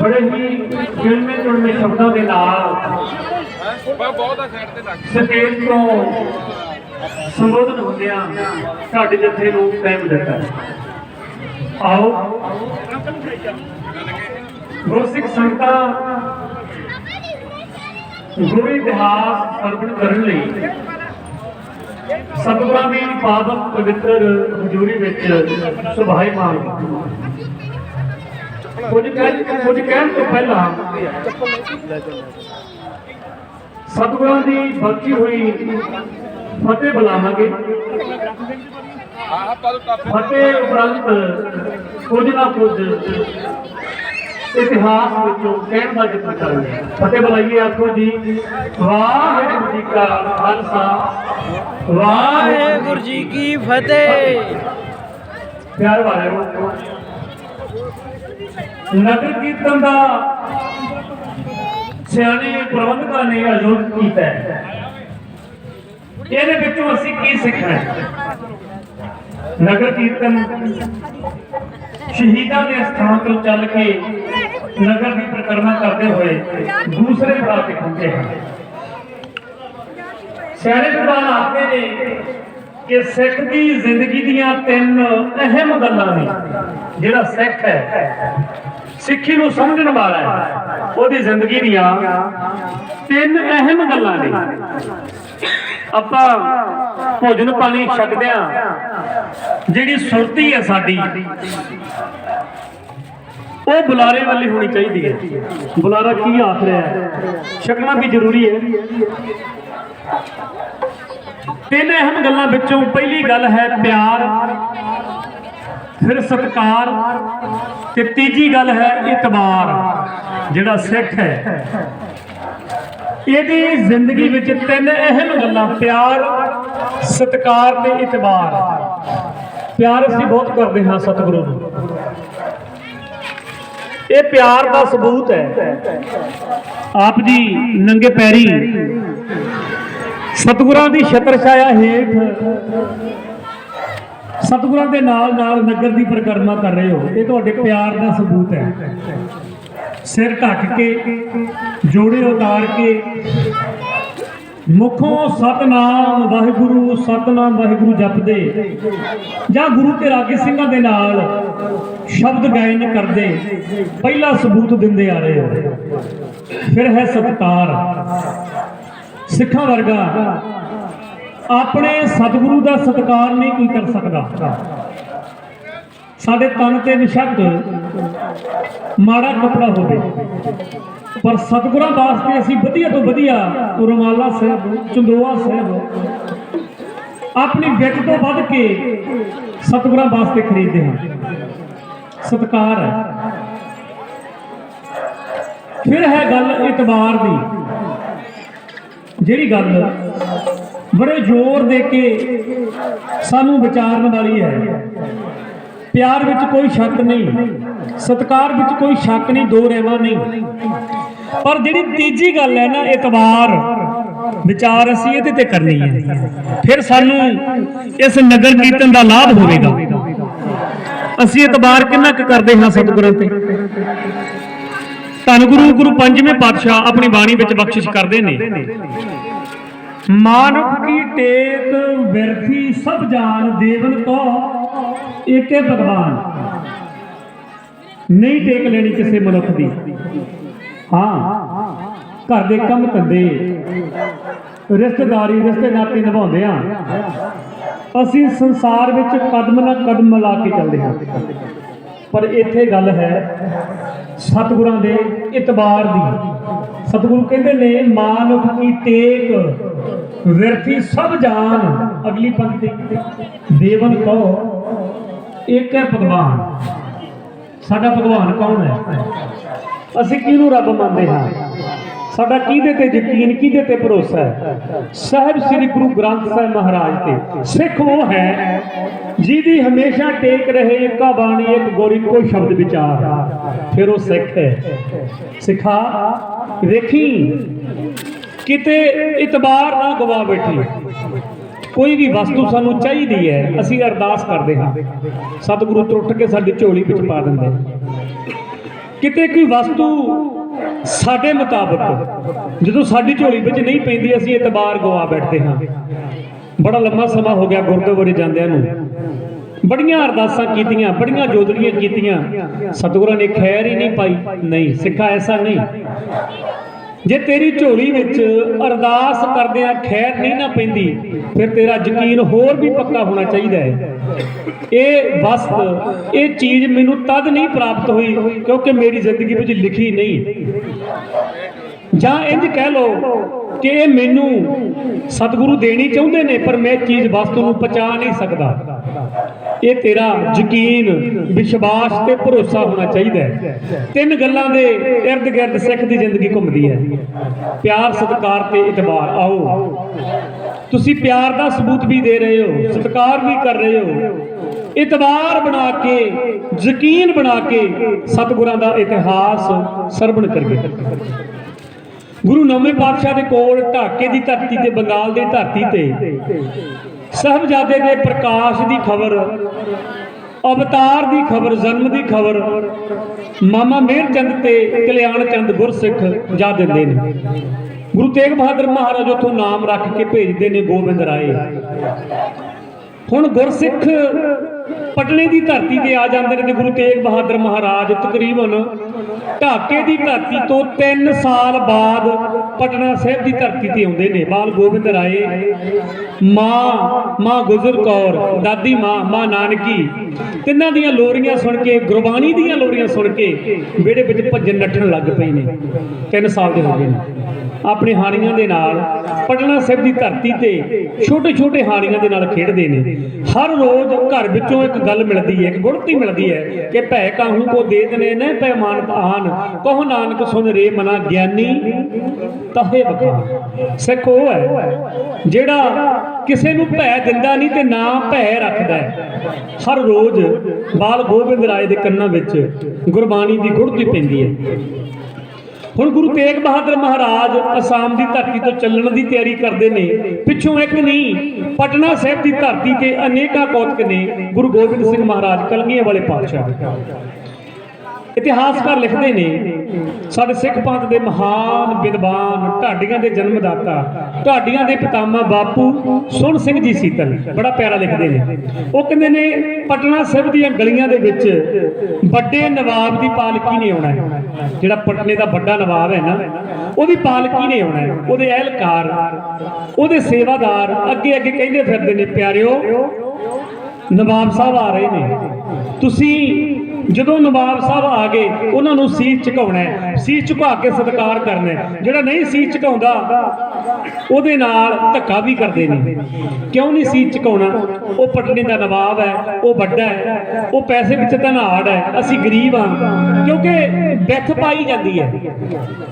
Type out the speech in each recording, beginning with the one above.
ਬੜੇ ਹੀ ਗਿਣਵੇਂ ਚੁਣਵੇਂ ਸ਼ਬਦਾਂ ਦੇ ਨਾਲ ਸਟੇਜ ਤੋਂ ਸੰਬੋਧਨ ਹੁੰਦਿਆਂ ਸਾਡੇ ਜੱਥੇ ਨੂੰ ਟਾਈਮ ਦਿੱਤਾ। ਆਓ। ਗੁਰਸਿੱਖ ਸੰਗਤਾਂ ਗੁਰੂ ਇਤਿਹਾਸ ਸਰਵਣ ਕਰਨ ਲਈ ਸਤਿਗੁਰਾਂ ਦੀ ਪਾਵਨ ਪਵਿੱਤਰ ਹਜ਼ੂਰੀ ਵਿੱਚ ਸੁਭਾਈ ਮਾਨ ਕੁਝ ਕਹਿ ਕੁਝ ਕਹਿਣ ਤੋਂ ਪਹਿਲਾਂ ਸਤਿਗੁਰਾਂ ਦੀ ਬਖਸ਼ੀ ਹੋਈ ਫਤਿਹ ਬੁਲਾਵਾਂਗੇ। ਫਤਿਹ ਉਪਰੰਤ ਕੁਝ ਨਾ ਕੁਝ ਇਤਿਹਾਸ ਵਿੱਚੋਂ ਕਹਿਣ ਦਾ ਯਤਨ ਕਰਾਂਗੇ। ਫਤਿਹ ਬੁਲਾਈਏ ਆਖੋ ਜੀ। ਵਾਹਿਗੁਰੂ ਜੀ ਕਾ ਖਾਲਸਾ। ਵਾਹਿਗੁਰੂ ਵਾਹਿਗੁਰੂ ਜੀ ਕੀ ਫਤਿਹ। ਪਿਆਰ ਵਾਲਿਓ ਨਗਰ ਕੀਰਤਨ ਦਾ ਸਿਆਣੇ ਪ੍ਰਬੰਧਕਾਂ ਨੇ ਆਯੋਜਿਤ ਕੀਤਾ ਹੈ। ਇਹਦੇ ਵਿੱਚੋਂ ਅਸੀਂ ਕੀ ਸਿੱਖਣਾ ਹੈ? ਨਗਰ ਕੀਰਤਨ ਸ਼ਹੀਦਾਂ ਦੇ ਸਥਾਨ ਤੋਂ ਚੱਲ ਕੇ ਨਗਰ ਦੀ ਪ੍ਰਕਰਮਾ ਕਰਦੇ ਹੋਏ ਦੂਸਰੇ ਰਾਹ ਤੇ ਪਹੁੰਚੇ ਹਨ। ਸਿਆਣੇ ਪ੍ਰਧਾਨ ਆਖਦੇ ਨੇ ਕਿ ਸਿੱਖ ਦੀ ਜ਼ਿੰਦਗੀ ਦੀਆਂ ਤਿੰਨ ਅਹਿਮ ਗੱਲਾਂ ਨੇ। ਜਿਹੜਾ ਸਿੱਖ ਹੈ, ਸਿੱਖੀ ਨੂੰ ਸਮਝਣ ਵਾਲਾ ਹੈ, ਉਹਦੀ ਜ਼ਿੰਦਗੀ ਦੀਆਂ ਤਿੰਨ ਅਹਿਮ ਗੱਲਾਂ ਨੇ। ਆਪਾਂ ਭੋਜਨ ਪਾਣੀ ਛਕਦੇ ਆ ਜਿਹੜੀ ਸੁਰਤੀ ਹੈ ਸਾਡੀ, ਉਹ ਬੁਲਾਰੇ ਵਾਲੀ ਹੋਣੀ ਚਾਹੀਦੀ ਹੈ। ਬੁਲਾਰਾ ਕੀ ਆਖ ਰਿਹਾ ਹੈ? ਛਕਣਾ ਵੀ ਜ਼ਰੂਰੀ ਹੈ। ਤਿੰਨ ਅਹਿਮ ਗੱਲਾਂ ਵਿੱਚੋਂ ਪਹਿਲੀ ਗੱਲ ਹੈ ਪਿਆਰ, ਫਿਰ ਸਤਕਾਰ ਤੇ ਤੀਜੀ ਗੱਲ ਹੈ ਇਤਬਾਰ, ਜਿਹੜਾ ਸਿੱਖ ਹੈ। ਇਹਦੀ ਜ਼ਿੰਦਗੀ ਵਿੱਚ ਤਿੰਨ ਅਹਿਮ ਗੱਲਾਂ, ਪਿਆਰ, ਸਤਕਾਰ ਤੇ ਇਤਬਾਰ। ਪਿਆਰ ਅਸੀਂ ਬਹੁਤ ਕਰਦੇ ਹਾਂ ਸਤਿਗੁਰੂ ਨੂੰ। ਇਹ ਪਿਆਰ ਦਾ ਸਬੂਤ ਹੈ। ਆਪ ਜੀ ਨੰਗੇ ਪੈਰੀ ਸਤਿਗੁਰਾਂ ਦੀ ਛਤਰ ਛਾਇਆ ਹੇਠ। ਸਤਿਗੁਰਾਂ ਦੇ ਨਾਲ ਨਾਲ ਨਗਰ ਦੀ ਪਰਿਕਰਮਾ ਕਰ ਰਹੇ ਹੋ। ਇਹ ਤੁਹਾਡੇ ਪਿਆਰ ਦਾ ਸਬੂਤ ਹੈ। ਸਿਰ ਢੱਕ ਕੇ, ਜੋੜੇ ਉਤਾਰ ਕੇ, ਮੁਖੋਂ ਸਤਨਾਮ ਵਾਹਿਗੁਰੂ ਸਤਨਾਮ ਵਾਹਿਗੁਰੂ ਜਪਦੇ। ਜਾਂ ਗੁਰੂ ਤੇ ਰਾਗੀ ਸਿੰਘਾਂ ਦੇ ਨਾਲ ਸ਼ਬਦ ਗਾਇਨ ਕਰਦੇ, ਪਹਿਲਾ ਸਬੂਤ ਦਿੰਦੇ ਆ ਰਹੇ ਹੋ। ਫਿਰ ਹੈ ਸਤਕਾਰ। ਸਿੱਖਾਂ ਵਰਗਾ ਆਪਣੇ ਸਤਿਗੁਰੂ ਦਾ ਸਤਿਕਾਰ ਨਹੀਂ ਕੋਈ ਕਰ ਸਕਦਾ। ਸਾਡੇ ਤਨ ਤੇ ਨਿਸ਼ਕ ਮਾੜਾ ਕਪੜਾ ਹੋਵੇ, ਪਰ ਸਤਿਗੁਰਾਂ ਵਾਸਤੇ ਅਸੀਂ ਵਧੀਆ ਤੋਂ ਵਧੀਆ ਰੁਮਾਲਾ ਸਾਹਿਬ, ਚੰਦੋਆ ਸਾਹਿਬ ਆਪਣੀ ਵਿੱਤ ਤੋਂ ਵੱਧ ਕੇ ਸਤਿਗੁਰਾਂ ਵਾਸਤੇ ਖਰੀਦਦੇ ਹਾਂ। ਸਤਿਕਾਰ ਹੈ। ਫਿਰ ਹੈ ਗੱਲ ਇਤਬਾਰ ਦੀ। ਜਿਹੜੀ ਗੱਲ ਬੜੇ ਜ਼ੋਰ ਦੇ ਕੇ ਸਾਨੂੰ ਵਿਚਾਰਨ ਵਾਲੀ ਹੈ। ਪਿਆਰ ਵਿੱਚ ਕੋਈ ਸ਼ੱਕ ਨਹੀਂ, ਸਤਕਾਰ ਵਿੱਚ ਕੋਈ ਸ਼ੱਕ ਨਹੀਂ, ਦੋ ਰਹਿਵਾ ਨਹੀਂ। ਪਰ ਜਿਹੜੀ ਤੀਜੀ ਗੱਲ ਹੈ ਨਾ ਇਤਬਾਰ ਵਿਚਾਰ ਅਸੀਂ ਇਹਦੇ ਤੇ ਕਰਨੀ ਹੈ। ਫਿਰ ਸਾਨੂੰ ਇਸ ਨਗਰ ਕੀਰਤਨ ਦਾ ਲਾਭ ਹੋਵੇਗਾ। ਅਸੀਂ ਇਤਬਾਰ ਕਿੰਨਾ ਕੁ ਕਰਦੇ ਹਾਂ ਸਤਿਗੁਰਾਂ ਤੇ? ਧੰਨ ਗੁਰੂ ਗੁਰੂ ਪੰਜਵੇਂ ਪਾਤਸ਼ਾਹ ਆਪਣੀ ਬਾਣੀ ਵਿੱਚ ਬਖਸ਼ਿਸ਼ ਕਰਦੇ ਨੇ। ਮਾਨਵ ਕੀ ਟੇਕ ਵਿਰਥੀ ਸਭ ਜਾਨ ਦੇਵਨ ਕੋ, ਏਕੇ ਭਗਵਾਨ। ਨਹੀਂ ਟੇਕ ਲੈਣੀ ਕਿਸੇ ਮਨੁੱਖ ਦੀ। ਹਾਂ, ਘਰ ਦੇ ਕੰਮ ਧੰਦੇ। ਰਿਸ਼ਤੇਦਾਰੀ, ਰਿਸ਼ਤੇ ਨਾਤੇ ਨਿਭਾਉਂਦੇ ਆ ਅਸੀਂ ਸੰਸਾਰ ਵਿੱਚ ਕਦਮ ਨਾਲ ਕਦਮ ਮਿਲਾ ਕੇ ਚੱਲਦੇ ਹਾਂ। ਪਰ ਇੱਥੇ ਗੱਲ ਹੈ ਸਤਿਗੁਰਾਂ ਦੇ ਇਤਬਾਰ ਦੀ। ਸਤਿਗੁਰੂ ਕਹਿੰਦੇ ਨੇ ਮਾਨੁਖ ਕੀ ਟੇਕ ਵਿਰਥੀ ਸਭ ਜਾਨ। ਅਗਲੀ ਪੰਕਤੀ। ਦੇਵਨ ਕਹੋ, ਇੱਕ ਹੈ ਭਗਵਾਨ। ਸਾਡਾ ਭਗਵਾਨ ਕੌਣ ਹੈ? ਅਸੀਂ ਕਿਹਨੂੰ ਰੱਬ ਮੰਨਦੇ ਹਾਂ? ਸਾਡਾ ਕਿਹਦੇ ਤੇ ਯਕੀਨ, ਕਿਹਦੇ ਤੇ ਭਰੋਸਾ ਹੈ? ਸਾਹਿਬ ਸ੍ਰੀ ਗੁਰੂ ਗ੍ਰੰਥ ਸਾਹਿਬ ਮਹਾਰਾਜ ਤੇ। ਸਿੱਖ ਉਹ ਹੈ ਜਿਹਦੀ ਹਮੇਸ਼ਾ ਟੇਕ ਰਹੇ ਇੱਕਾ ਬਾਣੀ, ਇੱਕ ਗੋਰੀ ਕੋਈ ਸ਼ਬਦ ਵਿਚਾਰ। ਫਿਰ ਉਹ ਸਿੱਖ ਹੈ। ਸਿਖਾ, ਵੇਖੀ, ਕਿਤੇ ਇਤਬਾਰ ਨਾ ਗਵਾ ਬੈਠੀ। ਕੋਈ ਵੀ ਵਸਤੂ ਸਾਨੂੰ ਚਾਹੀਦੀ ਹੈ, ਅਸੀਂ ਅਰਦਾਸ ਕਰਦੇ ਹਾਂ। ਸਤਿਗੁਰੂ ਟੁੱਟ ਕੇ ਸਾਡੀ ਝੋਲੀ ਵਿੱਚ ਪਾ ਦਿੰਦੇ। ਕਿਤੇ ਕੋਈ ਵਸਤੂ ਸਾਡੇ ਮੁਤਾਬਕ ਜਦੋਂ ਸਾਡੀ ਝੋਲੀ ਵਿੱਚ ਨਹੀਂ ਪੈਂਦੀ, ਅਸੀਂ ਇਤਬਾਰ ਗਵਾ ਬੈਠਦੇ ਹਾਂ। ਬੜਾ ਲੰਮਾ ਸਮਾਂ ਹੋ ਗਿਆ ਗੁਰਦੁਆਰੇ ਜਾਂਦਿਆਂ ਨੂੰ। ਬੜੀਆਂ ਅਰਦਾਸਾਂ ਕੀਤੀਆਂ, ਬੜੀਆਂ ਜੋਦੜੀਆਂ ਕੀਤੀਆਂ। ਸਤਿਗੁਰਾਂ ਨੇ ਖੈਰ ਹੀ ਨਹੀਂ ਪਾਈ। ਨਹੀਂ, ਸਿੱਖਾ ਐਸਾ ਨਹੀਂ। ਜੇ ਤੇਰੀ ਝੋਲੀ ਵਿੱਚ ਅਰਦਾਸ ਕਰਦਿਆਂ ਖੈਰ ਨਹੀਂ ਨਾ ਪੈਂਦੀ, ਫਿਰ ਤੇਰਾ ਯਕੀਨ ਹੋਰ ਵੀ ਪੱਕਾ ਹੋਣਾ ਚਾਹੀਦਾ ਹੈ। ਇਹ ਵਸਤ, ਇਹ ਚੀਜ਼ ਮੈਨੂੰ ਤਦ ਨਹੀਂ ਪ੍ਰਾਪਤ ਹੋਈ ਕਿਉਂਕਿ ਮੇਰੀ ਜ਼ਿੰਦਗੀ ਵਿੱਚ ਲਿਖੀ ਨਹੀਂ। ਜਾਂ ਇੰਜ ਕਹਿ ਲਓ ਕਿ ਇਹ ਮੈਨੂੰ ਸਤਿਗੁਰੂ ਦੇਣੀ ਚਾਹੁੰਦੇ ਨੇ, ਪਰ ਮੈਂ ਚੀਜ਼, ਵਸਤੂ ਨੂੰ ਪਛਾ ਨਹੀਂ ਸਕਦਾ। ਇਹ ਤੇਰਾ ਯਕੀਨ, ਵਿਸ਼ਵਾਸ ਤੇ ਭਰੋਸਾ ਹੋਣਾ ਚਾਹੀਦਾ ਹੈ। ਤਿੰਨ ਗੱਲਾਂ ਦੇ ird ਗਿਰਦ ਸਿੱਖ ਦੀ ਜ਼ਿੰਦਗੀ ਘੁੰਮਦੀ ਹੈ। ਪਿਆਰ, ਸਤਿਕਾਰ ਤੇ ਇਤਬਾਰ। ਆਓ, ਤੁਸੀਂ ਪਿਆਰ ਦਾ ਸਬੂਤ ਵੀ ਦੇ ਰਹੇ ਹੋ, ਸਤਿਕਾਰ ਵੀ ਕਰ ਰਹੇ ਹੋ। ਇਤਬਾਰ ਬਣਾ ਕੇ, ਯਕੀਨ ਬਣਾ ਕੇ ਸਤਿਗੁਰਾਂ ਦਾ ਇਤਿਹਾਸ ਸਰਵਣ ਕਰੀਏ। ਗੁਰੂ ਨੌਵੇਂ ਪਾਤਸ਼ਾਹ ਦੇ ਕੋਲ ਢਾਕੇ ਦੀ ਧਰਤੀ ਤੇ, ਬੰਗਾਲ ਦੀ ਧਰਤੀ ਤੇ ਸਾਹਿਬਜ਼ਾਦੇ ਦੇ ਪ੍ਰਕਾਸ਼ ਦੀ ਖਬਰ, ਅਵਤਾਰ ਦੀ ਖਬਰ, ਜਨਮ ਦੀ ਖਬਰ, ਮਾਮਾ ਮੇਰ ਚੰਦ ਤੇ ਕਲਿਆਣ ਚੰਦ ਗੁਰਸਿੱਖ ਜਾ ਦਿੰਦੇ ਨੇ। ਗੁਰੂ ਤੇਗ ਬਹਾਦਰ ਮਹਾਰਾਜ ਉਥੋਂ ਨਾਮ ਰੱਖ ਕੇ ਭੇਜਦੇ ਨੇ, ਗੋਬਿੰਦ ਰਾਏ। ਹੁਣ ਗੁਰਸਿੱਖ ਪਟਨੇ ਦੀ ਧਰਤੀ ਤੇ ਆ ਜਾਂਦੇ ਨੇ ਤੇ ਗੁਰੂ ਤੇਗ ਬਹਾਦਰ ਮਹਾਰਾਜ ਤਕਰੀਬਨ ਢਾਕੇ ਦੀ ਧਰਤੀ ਤੋਂ 3 ਸਾਲ ਬਾਅਦ ਪਟਨਾ ਸਾਹਿਬ ਦੀ ਧਰਤੀ ਤੇ ਆਉਂਦੇ ਨੇ। ਬਾਲ ਗੋਬਿੰਦ ਰਾਏ, ਮਾਂ ਮਾਂ ਗੁਜਰ ਕੌਰ, ਦਾਦੀ, ਮਾਂ ਮਾਂ ਨਾਨਕੀ, ਤਿੰਨਾਂ ਦੀਆਂ ਲੋਰੀਆਂ ਸੁਣ ਕੇ, ਗੁਰਬਾਣੀ ਦੀਆਂ ਲੋਰੀਆਂ ਸੁਣ ਕੇ ਵਿਹੜੇ ਵਿੱਚ ਭੱਜਣ ਨੱਠਣ ਲੱਗ ਪਏ ਨੇ। 3 ਸਾਲ ਦੇ ਹੋ ਗਏ ਨੇ। ਆਪਣੇ ਹਾਣੀਆਂ ਦੇ ਨਾਲ ਪਟਨਾ ਸਾਹਿਬ ਦੀ ਧਰਤੀ ਤੇ ਛੋਟੇ ਛੋਟੇ ਹਾਣੀਆਂ ਦੇ ਨਾਲ ਖੇਡਦੇ ਨੇ। ਹਰ ਰੋਜ਼ ਘਰ ਵਿੱਚੋਂ ਇੱਕ ਗੱਲ ਮਿਲਦੀ ਹੈ, ਇੱਕ ਗੁੜਤੀ ਮਿਲਦੀ ਹੈ ਕਿ ਭੈ ਕਾਹੂ ਕੋ ਦੇ ਦਨੇ ਨੇ ਪੈਮਾਨਤ ਆਨ, ਕਹੋ ਨਾਨਕ ਸੁਨ ਰੇ ਮਨਾ ਗਿਆਨੀ, ਤਹੇ ਬਖਾ ਸਿੱਖ ਉਹ ਹੈ ਜਿਹੜਾ ਕਿਸੇ ਨੂੰ ਭੈ ਦਿੰਦਾ ਨਹੀਂ ਤੇ ਨਾ ਭੈ ਰੱਖਦਾ ਹੈ। ਹਰ ਰੋਜ਼ ਬਾਲ ਗੋਬਿੰਦ ਰਾਏ ਦੇ ਕੰਨਾਂ ਵਿੱਚ ਗੁਰਬਾਣੀ ਦੀ ਗੁੜਤੀ ਪੈਂਦੀ ਹੈ। ਹੁਣ ਗੁਰੂ ਤੇਗ ਬਹਾਦਰ ਮਹਾਰਾਜ ਅਸਾਮ ਦੀ ਧਰਤੀ ਤੋਂ ਚੱਲਣ ਦੀ ਤਿਆਰੀ ਕਰਦੇ ਨੇ, ਪਿੱਛੋਂ ਇੱਕ ਨਹੀਂ, ਪਟਨਾ ਸਾਹਿਬ ਦੀ ਧਰਤੀ ਤੇ ਅਨੇਕਾਂ ਕੌਤਕ ਨੇ ਗੁਰੂ ਗੋਬਿੰਦ ਸਿੰਘ ਮਹਾਰਾਜ ਕਲਗੀਆਂ ਵਾਲੇ ਪਾਤਸ਼ਾਹ। ਇਤਿਹਾਸਕਾਰ ਲਿਖਦੇ ਨੇ, ਸਾਡੇ ਸਿੱਖ ਪੰਥ ਦੇ ਮਹਾਨ ਵਿਦਵਾਨ, ਢਾਡੀਆਂ ਦੇ ਜਨਮਦਾਤਾ, ਢਾਡੀਆਂ ਦੇ ਪਿਤਾਮਾ ਬਾਪੂ ਸੁਣ ਸਿੰਘ ਜੀ ਸੀਤਲ, ਬੜਾ ਪਿਆਰਾ ਲਿਖਦੇ ਨੇ। ਉਹ ਕਹਿੰਦੇ ਨੇ, ਪਟਨਾ ਸਾਹਿਬ ਦੀਆਂ ਗਲੀਆਂ ਦੇ ਵਿੱਚ ਵੱਡੇ ਨਵਾਬ ਦੀ ਪਾਲਕੀ ਨੇ ਆਉਣਾ ਹੈ। ਜਿਹੜਾ ਪਟਨੇ ਦਾ ਵੱਡਾ ਨਵਾਬ ਹੈ ਨਾ, ਉਹਦੀ ਪਾਲਕੀ ਨੇ ਆਉਣਾ ਹੈ। ਉਹਦੇ ਅਹਿਲਕਾਰ, ਉਹਦੇ ਸੇਵਾਦਾਰ ਅੱਗੇ ਅੱਗੇ ਕਹਿੰਦੇ ਫਿਰਦੇ ਨੇ, ਪਿਆਰਿਓ, ਨਵਾਬ ਸਾਹਿਬ ਆ ਰਹੇ ਨੇ। ਤੁਸੀਂ ਜਦੋਂ ਨਵਾਬ ਸਾਹਿਬ ਆ ਗਏ, ਉਹਨਾਂ ਨੂੰ ਸੀਸ ਝੁਕਾਉਣਾ ਹੈ। ਸੀਸ ਝੁਕਾ ਕੇ ਸਤਿਕਾਰ ਕਰਨਾ ਹੈ। ਜਿਹੜਾ ਨਹੀਂ ਸੀਸ ਝੁਕਾਉਂਦਾ, ਉਹਦੇ ਨਾਲ ਧੱਕਾ ਵੀ ਕਰਦੇ ਨੇ। ਕਿਉਂ ਨਹੀਂ ਸੀਸ ਝੁਕਾਉਣਾ? ਉਹ ਪਟਨੇ ਦਾ ਨਵਾਬ ਹੈ, ਉਹ ਵੱਡਾ ਹੈ, ਉਹ ਪੈਸੇ ਵਿੱਚ ਧਨਾੜ ਹੈ, ਅਸੀਂ ਗਰੀਬ ਹਾਂ। ਕਿਉਂਕਿ ਵਿੱਥ ਪਾਈ ਜਾਂਦੀ ਹੈ।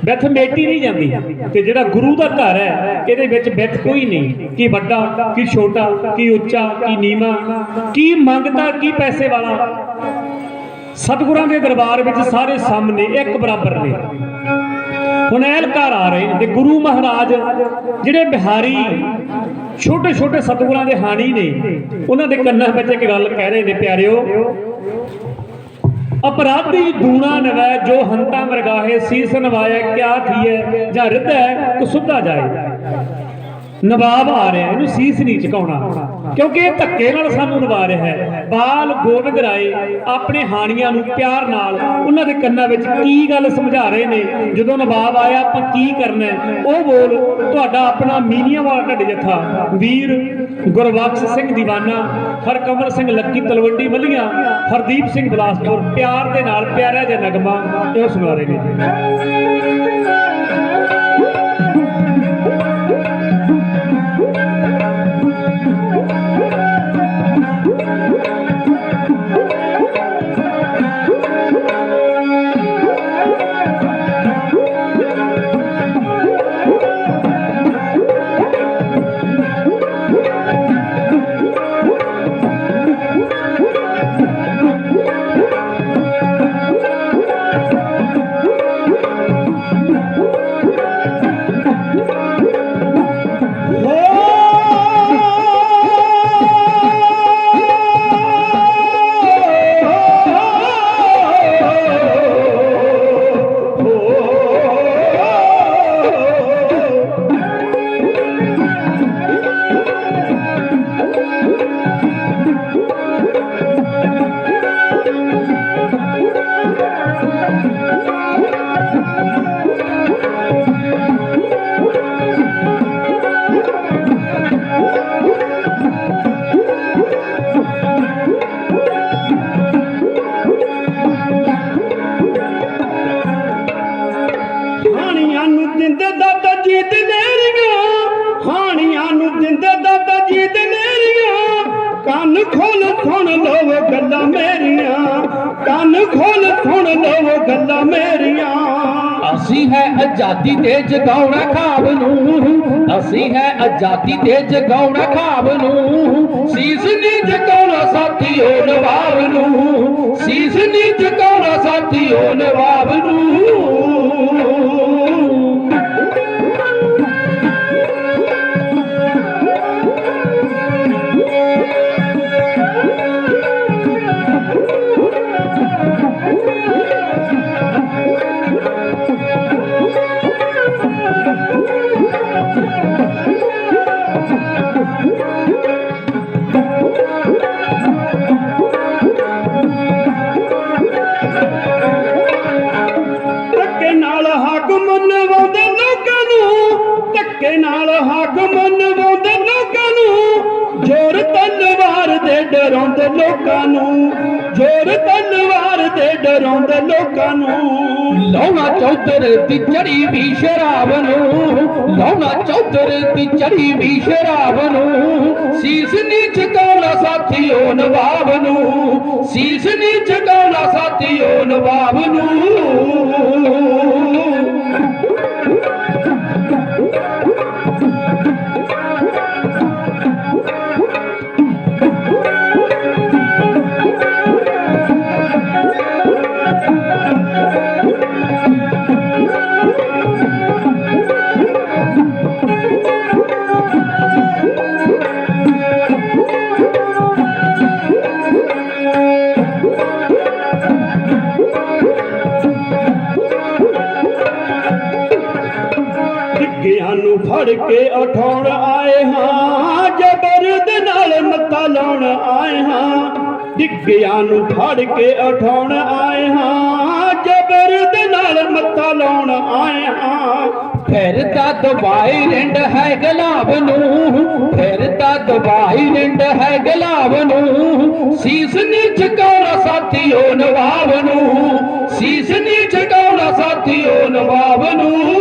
ਵਿੱਥ ਮੇਟੀ ਨਹੀਂ ਜਾਂਦੀ। ਤੇ ਜਿਹੜਾ ਗੁਰੂ ਦਾ ਘਰ ਹੈ, ਇਹਦੇ ਵਿੱਚ ਵਿੱਥ ਕੋਈ ਨਹੀਂ। ਕੀ ਵੱਡਾ, ਕੀ ਛੋਟਾ, ਕੀ ਉੱਚਾ, ਕੀ ਨੀਵਾਂ, ਕੀ ਮੰਗਦਾ, ਕੀ ਪੈਸੇ ਵਾਲਾ। ਸਤਿਗੁਰਾਂ ਦੇ ਦਰਬਾਰ ਵਿੱਚ ਸਾਰੇ ਸਾਹਮਣੇ ਇੱਕ ਬਰਾਬਰ ਨੇ। ਹੁਣ ਐਲਕਾਰ ਆ ਰਹੇ ਨੇ ਤੇ ਗੁਰੂ ਮਹਾਰਾਜ, ਜਿਹੜੇ ਬਿਹਾਰੀ ਛੋਟੇ ਛੋਟੇ ਸਤਿਗੁਰਾਂ ਦੇ ਹਾਣੀ ਨੇ, ਉਹਨਾਂ ਦੇ ਕੰਨਾਂ ਵਿੱਚ ਇੱਕ ਗੱਲ ਕਹਿ ਰਹੇ ਨੇ, ਪਿਆਰਿਓ, ਅਪਰਾਧੀ ਦੂਣਾ ਨਵੈ ਜੋ ਹੰਤਾ ਮਰਗਾਹੇ ਸੀਸ ਨਵਾਇਆ, ਕਿਆ ਥੀਏ ਜਾਂ ਹਿਰਦੈ ਕੁਸੁੱਧਾ ਜਾਏ। ਨਵਾਬ ਆ ਰਿਹਾ ਇਹਨੂੰ ਸੀਸ ਨਹੀਂ ਝੁਕਾਉਣਾ। ਕਿਉਂਕਿ ਇਹ ਧੱਕੇ ਨਾਲ ਸਾਨੂੰ ਨਵਾ ਰਿਹਾ ਹੈ। ਬਾਲ ਗੋਬਿੰਦ ਰਾਏ ਆਪਣੇ ਹਾਣੀਆਂ ਨੂੰ ਪਿਆਰ ਨਾਲ ਉਹਨਾਂ ਦੇ ਕੰਨਾਂ ਵਿੱਚ ਕੀ ਗੱਲ ਸਮਝਾ ਰਹੇ ਨੇ? ਜਦੋਂ ਨਵਾਬ ਆਇਆ, ਆਪਾਂ ਕੀ ਕਰਨਾ ਉਹ ਬੋਲ, ਤੁਹਾਡਾ ਆਪਣਾ ਮੀਨੀਆਂ ਵਾਲਾ ਢੱਡ ਜਥਾ, ਵੀਰ ਗੁਰਬਖਸ਼ ਸਿੰਘ ਦੀਵਾਨਾ, ਹਰਕਮਲ ਸਿੰਘ ਲੱਕੀ ਤਲਵੰਡੀ ਮੱਲੀਆਂ, ਹਰਦੀਪ ਸਿੰਘ ਬਲਾਸਪੁਰ, ਪਿਆਰ ਦੇ ਨਾਲ ਪਿਆਰਾ ਜਿਹਾ ਨਗਮਾ। ਇਹ ਸੁਣਾ ਰਹੇ ਨੇ ਲਵੋ ਮੇਰੀਆਂ। ਅਸੀਂ ਹੈ ਆਜ਼ਾਦੀ ਤੇ ਜਗਾਉਣਾ ਖਾਬ ਨੂੰ। ਅਸੀਂ ਹੈ ਆਜ਼ਾਦੀ ਤੇ ਜਗਾਉਣਾ ਖਾਬ ਨੂੰ। ਸੀਸ ਨਹੀਂ ਝੁਕਾਉਣਾ ਸਾਥੀਓ ਨਵਾਬ ਨੂੰ। ਸੀਸ ਨਹੀਂ ਝੁਕਾਉਣਾ ਸਾਥੀਓ ਨਵਾਬ ਨੂੰ। ਚੌਧਰ ਦੀ ਚੜੀ ਵੀ ਸ਼ਰਾਬ ਨੂੰ, ਲਾਉਣਾ ਚੌਧਰ ਦੀ ਚੜੀ ਵੀ ਸ਼ਰਾਬ ਨੂੰ। ਸੀਸ ਨਹੀਂ ਝੁਕਾਉਣਾ ਸਾਥੀਓ ਨਵਾਬ ਨੂੰ, ਸੀਸ ਨਹੀਂ ਝੁਕਾਉਣਾ ਸਾਥੀਓ ਨਵਾਬ ਨੂੰ। ਡਿੱਗਿਆਂ ਨੂੰ ਫੜ ਕੇ ਉਠਾਉਣ ਆਏ ਹਾਂ। ਜ਼ਬਰ ਦੇ ਨਾਲ ਮੱਤਾ ਲਾਉਣ ਆਏ ਹਾਂ। ਡਿੱਗਿਆਂ ਨੂੰ ਫੜ ਕੇ ਉਠਾਉਣ ਆਏ ਹਾਂ। ਜ਼ਬਰ ਦੇ ਨਾਲ ਮੱਤਾ ਲਾਉਣ ਆਏ ਹਾਂ। ਫਿਰਦਾ ਦਵਾਈ ਰਿੰਡ ਹੈ ਗੁਲਾਬ ਨੂੰ। ਫਿਰਦਾ ਦਵਾਈ ਰਿੰਡ ਹੈ ਗੁਲਾਬ ਨੂੰ। ਸੀਸ ਨਹੀਂ ਝੁਕਾਉਣਾ ਸਾਥੀਓ ਨਵਾਬ ਨੂੰ। ਸੀਸ ਨਹੀਂ ਝੁਕਾਉਣਾ ਸਾਥੀਓ ਨਵਾਬ ਨੂੰ।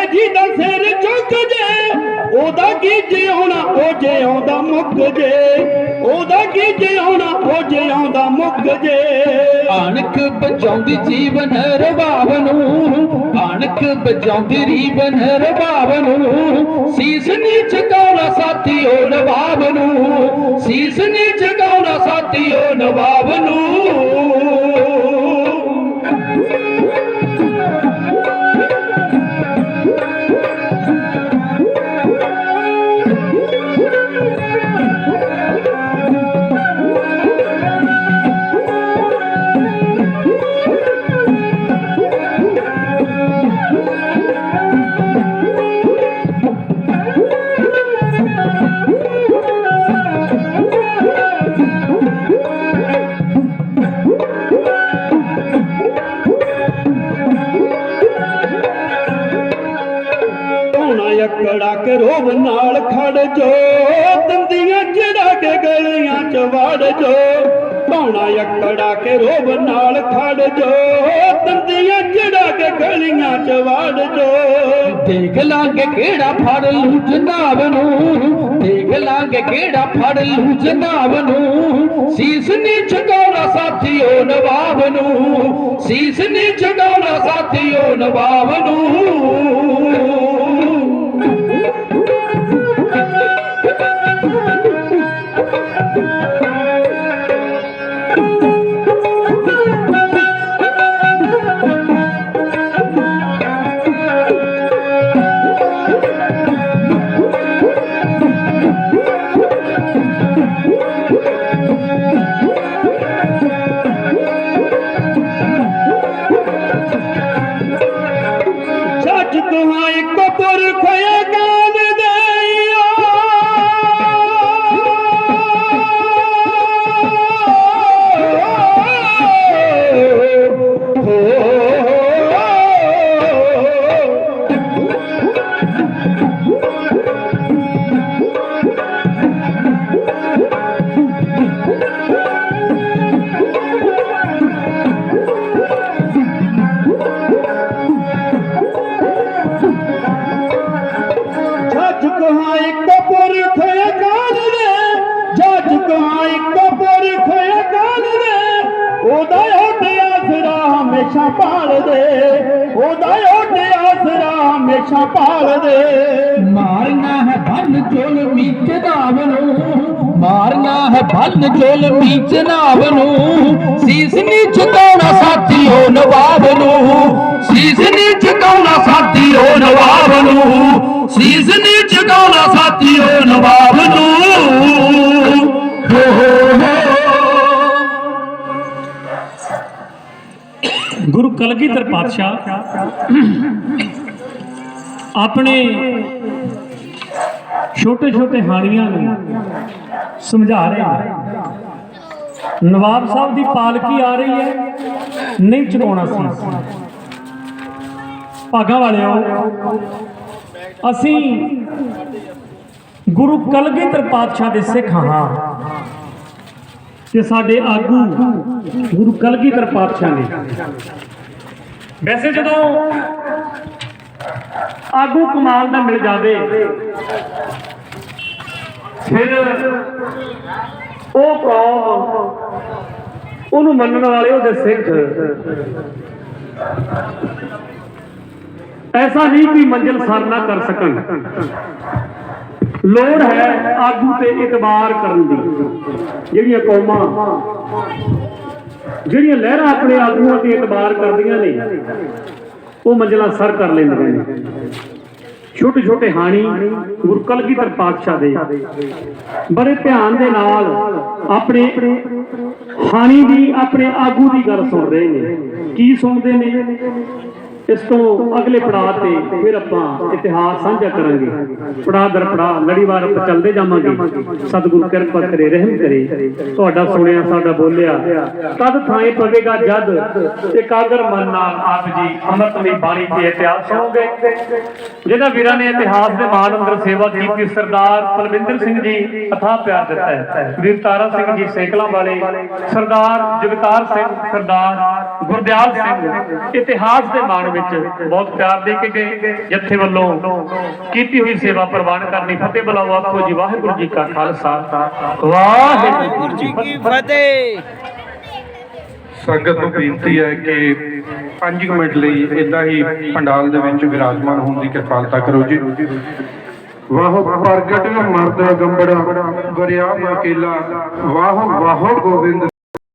ਖਣੇ ਅੱਗੇ ਜੀ ਦਾ ਸਿਰ ਝੁਕ ਜੇ, ਉਹਦਾ ਕੀ ਜਿਉਣਾ ਉਹ ਜਿਉਂਦਾ ਮੁੱਕ ਜੇ। ਉਹਦਾ ਕੀ ਜਿਉਣਾ ਉਹ ਜਿਉਂਦਾ ਮੁੱਕ ਜੇ। ਅਣਖ ਬਚਾਉਂਦੀ ਜੀਵਨ ਰਬਾਬ ਨੂੰ ਅਣਖ ਬਚਾਉਂਦੀ ਰੀਬਨ ਰਬਾਬ ਨੂੰ। ਸੀਸ ਨਹੀਂ ਝੁਕਾਉਣਾ ਸਾਥੀਓ ਨਵਾਬ ਨੂੰ, ਸੀਸ ਨਹੀਂ ਝੁਕਾਉਣਾ ਸਾਥੀਓ ਨਵਾਬ ਨੂੰ। ਗਲੀਆਂ ਚ ਵੜ ਜੋ ਦੇਖ ਲਾਂਗੇ ਕਿਹੜਾ ਫੜ ਲੂ ਜਨਾਬ ਨੂੰ। ਦੇਖ ਲਾਂਗੇ ਕਿਹੜਾ ਫੜ ਲੂ ਜਨਾਬ ਨੂੰ। ਸੀਸ ਨਹੀਂ ਝੁਕਾਉਣਾ ਸਾਥੀਓ ਨਵਾਬ ਨੂੰ। ਸੀਸ ਨਹੀਂ ਝੁਕਾਉਣਾ ਸਾਥੀਓ ਨਵਾਬ ਨੂੰ। ਮਾਰਨਾ ਹੈ ਭੰਨ ਨੂੰ ਸੀਸ ਨੀ ਝੁਕਾਉਣਾ ਸਾਥੀਓ ਨਵਾਬ ਨੂੰ। ਸੀਸ ਨੀ ਝੁਕਾਉਣਾ ਸਾਥੀਓ ਨਵਾਬ ਨੂੰ। ਸੀਸ ਨੀ ਝੁਕਾਉਣਾ ਸਾਥੀਓ ਨਵਾਬ ਨੂੰ। ਗੁਰੂ ਕਲਗੀਧਰ ਪਾਤਸ਼ਾਹ ਆਪਣੇ ਛੋਟੇ ਛੋਟੇ ਹਾਣੀਆਂ ਨੂੰ ਸਮਝਾ ਰਹੇ ਨੇ ਨਵਾਬ ਸਾਹਿਬ ਦੀ ਪਾਲਕੀ ਆ ਰਹੀ ਹੈ। ਨਹੀਂ ਚੁਕਾਉਣਾ ਸੀ। ਭਾਗਾਂ ਵਾਲਿਓ, ਅਸੀਂ ਗੁਰੂ ਕਲਗੀਧਰ ਪਾਤਸ਼ਾਹ ਦੇ ਸਿੱਖ ਹਾਂ। ਤੇ ਸਾਡੇ ਆਗੂ ਗੁਰੂ ਕਲਗੀਧਰ ਪਾਤਸ਼ਾਹ ਨੇ। ਵੈਸੇ ਜਦੋਂ ਆਗੂ ਕਮਾਲ ਦਾ ਮਿਲ ਜਾਵੇ ਫਿਰ ਉਹ ਕੌਮ ਉਹਨੂੰ ਮੰਨਣ ਵਾਲੇ ਉਹਦੇ ਸਿੱਖ। ਐਸਾ ਨਹੀਂ ਕਿ ਮੰਜ਼ਿਲ ਸਰ ਨਾ ਕਰ ਸਕਣ। ਲੋੜ ਹੈ ਆਗੂ ਤੇ ਇਤਬਾਰ ਕਰਨ ਦੀ। ਜਿਹੜੀਆਂ ਕੌਮਾਂ, ਜਿਹੜੀਆਂ ਲਹਿਰਾਂ ਆਪਣੇ ਆਗੂਆਂ ਤੇ ਇਤਬਾਰ ਕਰਦੀਆਂ ਨੇ, ਉਹ ਮੰਜ਼ਲਾਂ ਸਰ ਕਰ ਲੈਂਦੀਆਂ ਨੇ। ਛੋਟੇ ਛੋਟੇ ਹਾਣੀ ਗੁਰੂ ਕਲਗੀਧਰ ਪਾਤਸ਼ਾਹ ਦੇ। ਬੜੇ ਧਿਆਨ ਦੇ ਨਾਲ ਆਪਣੇ ਹਾਣੀ ਦੀ, ਆਪਣੇ ਆਗੂ ਦੀ ਗੱਲ ਸੁਣ ਰਹੇ ਨੇ। ਕੀ ਸੁਣਦੇ ਨੇ? ਇਸ ਤੋਂ ਅਗਲੇ ਪੜਾਅ ਤੇ ਫਿਰ ਆਪਾਂ ਇਤਿਹਾਸ ਸਾਂਝਾ ਕਰਾਂਗੇ। ਪੜਾਅ ਦਰ ਪੜਾਅ ਲੜੀਵਾਰ ਆਪਾਂ ਚੱਲਦੇ ਜਾਵਾਂਗੇ। ਸਤਿਗੁਰੂ ਕਿਰਪਾ ਕਰੇ, ਰਹਿਮ ਕਰੇ। ਤੁਹਾਡਾ ਸੁਣਿਆ, ਸਾਡਾ ਬੋਲਿਆ। ਤਦ ਥਾਂ ਪਵੇਗਾ ਜਦ ਇਕਾਗਰ ਮਨ ਨਾਲ ਆਪ ਜੀ ਅੰਮ੍ਰਿਤਮਈ ਬਾਣੀ ਤੇ ਇਤਿਹਾਸ ਸੁਣੋਗੇ। ਜਿਹਨਾਂ ਵੀਰਾਂ ਨੇ ਇਤਿਹਾਸ ਦੇ ਮਾਨ ਅੰਦਰ ਸੇਵਾ ਕੀਤੀ, ਸਰਦਾਰ ਪਲਵਿੰਦਰ ਸਿੰਘ ਜੀ ਅਥਾਹ ਪਿਆਰ ਦਿੱਤਾ ਹੈ। ਵੀਰ ਤਾਰਾ ਸਿੰਘ ਜੀ ਸੇਕਲਾਂ ਵਾਲੇ, ਸਰਦਾਰ ਜਗਤਾਰ ਸਿੰਘ, ਸਰਦਾਰ ਗੁਰਦਿਆਲ ਸਿੰਘ, ਇਤਿਹਾਸ ਦੇ ਮਾਣ ਵਿੱਚ ਬਹੁਤ ਪਿਆਰ ਦੇ ਕੇ ਗਏ। ਜੱਥੇ ਵੱਲੋਂ ਕੀਤੀ ਹੋਈ ਸੇਵਾ ਪ੍ਰਵਾਨ ਕਰਨੀ ਫਤਿਹ ਬੁਲਾਓ ਆਖੋ ਜੀ। ਵਾਹਿਗੁਰੂ ਜੀ ਕਾ ਖਾਲਸਾ। ਵਾਹਿਗੁਰੂ ਜੀ ਕੀ ਫਤਿਹ। ਸੰਗਤ ਨੂੰ ਬੇਨਤੀ ਹੈ ਕਿ 5 ਮਿੰਟ ਲਈ ਇਦਾਂ ਹੀ ਪੰਡਾਲ ਦੇ ਵਿੱਚ ਵਿਰਾਜਮਾਨ ਹੋਣ ਦੀ ਕਿਰਪਾਲਤਾ ਕਰੋ ਜੀ। ਵਾਹ ਪ੍ਰਗਟ ਮਰਦ ਗੰਬੜਾ, ਵਰਿਆ ਅਕੇਲਾ ਵਾਹ ਵਾਹ ਗੋਬਿੰਦ